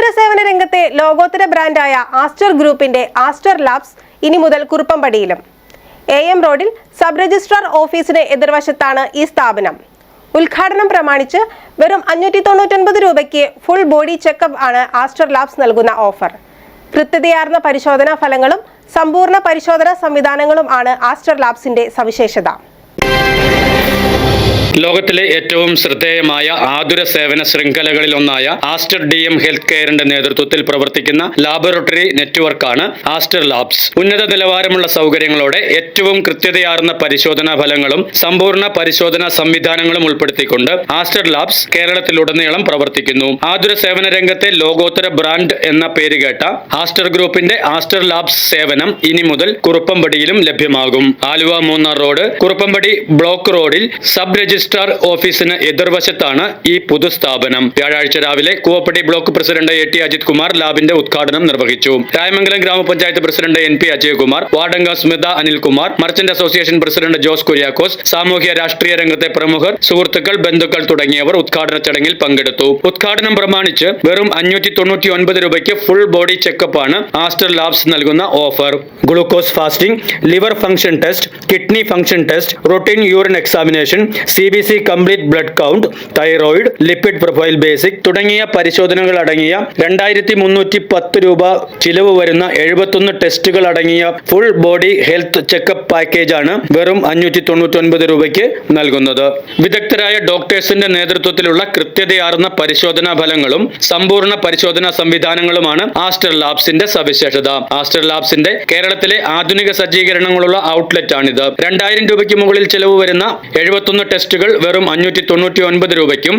ആതുര സേവന രംഗത്തെ ലോകോത്തര ബ്രാൻഡായ ആസ്റ്റർ ഗ്രൂപ്പിന്റെ ആസ്റ്റർ ലാബ്സ് ഇനി മുതൽ കുറുപ്പംപടിയിലും എ എം റോഡിൽ സബ് രജിസ്ട്രാർ ഓഫീസിന് എതിർവശത്താണ് ഈ സ്ഥാപനം. ഉദ്ഘാടനം പ്രമാണിച്ച് വെറും അഞ്ഞൂറ്റി തൊണ്ണൂറ്റൊൻപത് രൂപയ്ക്ക് ഫുൾ ബോഡി ചെക്കപ്പ് ആണ് ആസ്റ്റർ ലാബ്സ് നൽകുന്ന ഓഫർ. കൃത്യതയാർന്ന പരിശോധനാ ഫലങ്ങളും സമ്പൂർണ പരിശോധനാ സംവിധാനങ്ങളും ആണ് ആസ്റ്റർ ലാബ്സിന്റെ സവിശേഷത. ലോകത്തിലെ ഏറ്റവും ശ്രദ്ധേയമായ ആതുര സേവന ശൃംഖലകളിൽ ഒന്നായ ആസ്റ്റർ ഡി എം ഹെൽത്ത് കെയറിന്റെ നേതൃത്വത്തിൽ പ്രവർത്തിക്കുന്ന ലാബോറട്ടറി നെറ്റ്വർക്കാണ് ആസ്റ്റർ ലാബ്സ്. ഉന്നത നിലവാരമുള്ള സൗകര്യങ്ങളോടെ ഏറ്റവും കൃത്യതയാർന്ന പരിശോധനാ ഫലങ്ങളും സമ്പൂർണ പരിശോധനാ സംവിധാനങ്ങളും ഉൾപ്പെടുത്തിക്കൊണ്ട് ആസ്റ്റർ ലാബ്സ് കേരളത്തിലുടനീളം പ്രവർത്തിക്കുന്നു. ആതുര സേവന രംഗത്തെ ലോകോത്തര ബ്രാൻഡ് എന്ന പേരുകേട്ട ആസ്റ്റർ ഗ്രൂപ്പിന്റെ ആസ്റ്റർ ലാബ്സ് സേവനം ഇനി മുതൽ കുറുപ്പംപടിയിലും ലഭ്യമാകും. ആലുവ മൂന്നാർ റോഡ് കുറുപ്പംപടി ബ്ലോക്ക് റോഡിൽ സബ് രജിസ്ട്രാർ ഓഫീസിന് എതിർവശത്താണ് ഈ പൊതുസ്ഥാപനം. വ്യാഴാഴ്ച രാവിലെ Koovappady block president A T Ajith Kumar ലാബിന്റെ ഉദ്ഘാടനം നിർവഹിച്ചു. രായമംഗലം ഗ്രാമപഞ്ചായത്ത് president N P Ajayakumar വാർഡംഗ Smitha Anilkumar merchant association president Jose Kuriakose സാമൂഹ്യ രാഷ്ട്രീയ രംഗത്തെ പ്രമുഖർ സുഹൃത്തുക്കൾ ബന്ധുക്കൾ തുടങ്ങിയവർ ഉദ്ഘാടന ചടങ്ങിൽ പങ്കെടുത്തു. ഉദ്ഘാടനം പ്രമാണിച്ച് വെറും അഞ്ഞൂറ്റി തൊണ്ണൂറ്റി ഒൻപത് രൂപയ്ക്ക് ഫുൾ ബോഡി ചെക്കപ്പ് ആണ് ആസ്റ്റർ ലാബ്സ് നൽകുന്ന offer. Glucose fasting liver function test kidney function test routine urine examination C B C complete blood count thyroid lipid profile basic തുടങ്ങിയ പരിശോധനകൾ അടങ്ങിയ രണ്ടായിരത്തി മുന്നൂറ്റി പത്ത് രൂപ ചിലവ് വരുന്ന എഴുപത്തൊന്ന് ടെസ്റ്റുകൾ അടങ്ങിയ ഫുൾ ബോഡി ഹെൽത്ത് ചെക്കപ്പ് പാക്കേജാണ് വെറും അഞ്ഞൂറ്റി തൊണ്ണൂറ്റി ഒൻപത് രൂപയ്ക്ക് നൽകുന്നത്. വിദഗ്ധരായ ഡോക്ടേഴ്സിന്റെ നേതൃത്വത്തിലുള്ള കൃത്യതയാർന്ന പരിശോധനാ ഫലങ്ങളും സമ്പൂർണ പരിശോധനാ സംവിധാനങ്ങളുമാണ് ആസ്റ്റർ ലാബ്സിന്റെ സവിശേഷത. ആസ്റ്റർ ലാബ്സിന്റെ കേരളത്തിലെ ആധുനിക സജ്ജീകരണങ്ങളുള്ള ഔട്ട്ലെറ്റ് ആണിത്. രണ്ടായിരം രൂപയ്ക്ക് മുകളിൽ ചെലവ് വരുന്ന എഴുപത്തൊന്ന് ടെസ്റ്റുകൾ വെറും അഞ്ഞൂറ്റി തൊണ്ണൂറ്റി ഒൻപത് രൂപയ്ക്കും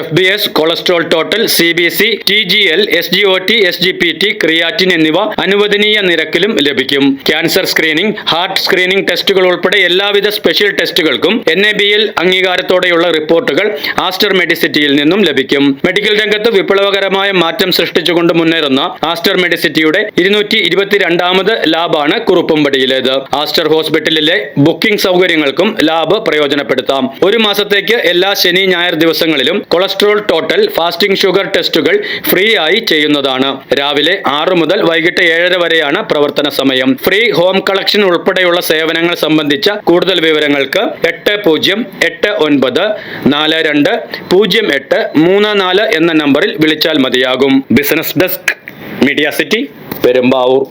F B S cholesterol total C B S C T G L S G O T S G P T creatinine എന്നിവ അനുവദനീയ നിരക്കിലും ലഭിക്കും. ക്യാൻസർ സ്ക്രീനിംഗ് ഹാർട്ട് സ്ക്രീനിംഗ് ടെസ്റ്റുകൾ ഉൾപ്പെടെ എല്ലാവിധ സ്പെഷ്യൽ ടെസ്റ്റുകൾക്കും എൻ എ ബി എൽ അംഗീകാരത്തോടെയുള്ള റിപ്പോർട്ടുകൾ ആസ്റ്റർ മെഡിസിറ്റിയിൽ നിന്നും ലഭിക്കും. മെഡിക്കൽ രംഗത്ത് വിപ്ലവകരമായ മാറ്റം സൃഷ്ടിച്ചുകൊണ്ട് മുന്നേറുന്ന ആസ്റ്റർ മെഡിസിറ്റിയുടെ ഇരുന്നൂറ്റി ഇരുപത്തിരണ്ടാമത് ലാബാണ് കുറുപ്പുംപടിയിലേത്. ആസ്റ്റർ ഹോസ്പിറ്റലിലെ ബുക്കിംഗ് സൗകര്യങ്ങൾക്കും ലാബ് പ്രയോജനപ്പെടുത്താം. ഒരു മാസത്തേക്ക് എല്ലാ ശനി ഞായർ ദിവസങ്ങളിലും കൊളസ്ട്രോൾ ടോട്ടൽ ഫാസ്റ്റിംഗ് ഷുഗർ ടെസ്റ്റുകൾ ഫ്രീ ആയി ചെയ്യുന്നതാണ്. രാവിലെ ആറ് മുതൽ വൈകിട്ട് ഏഴര വരെയാണ് പ്രവർത്തന സമയം. ഫ്രീ ഹോം കളക്ഷൻ ഉൾപ്പെടെയുള്ള സേവനങ്ങൾ സംബന്ധിച്ച കൂടുതൽ വിവരങ്ങൾക്ക് എട്ട് പൂജ്യം എട്ട് ഒൻപത് നാല് രണ്ട് പൂജ്യം എട്ട് മൂന്ന് നാല് എന്ന നമ്പറിൽ വിളിച്ചാൽ മതിയാകും. Business desk media city Perumbavoor.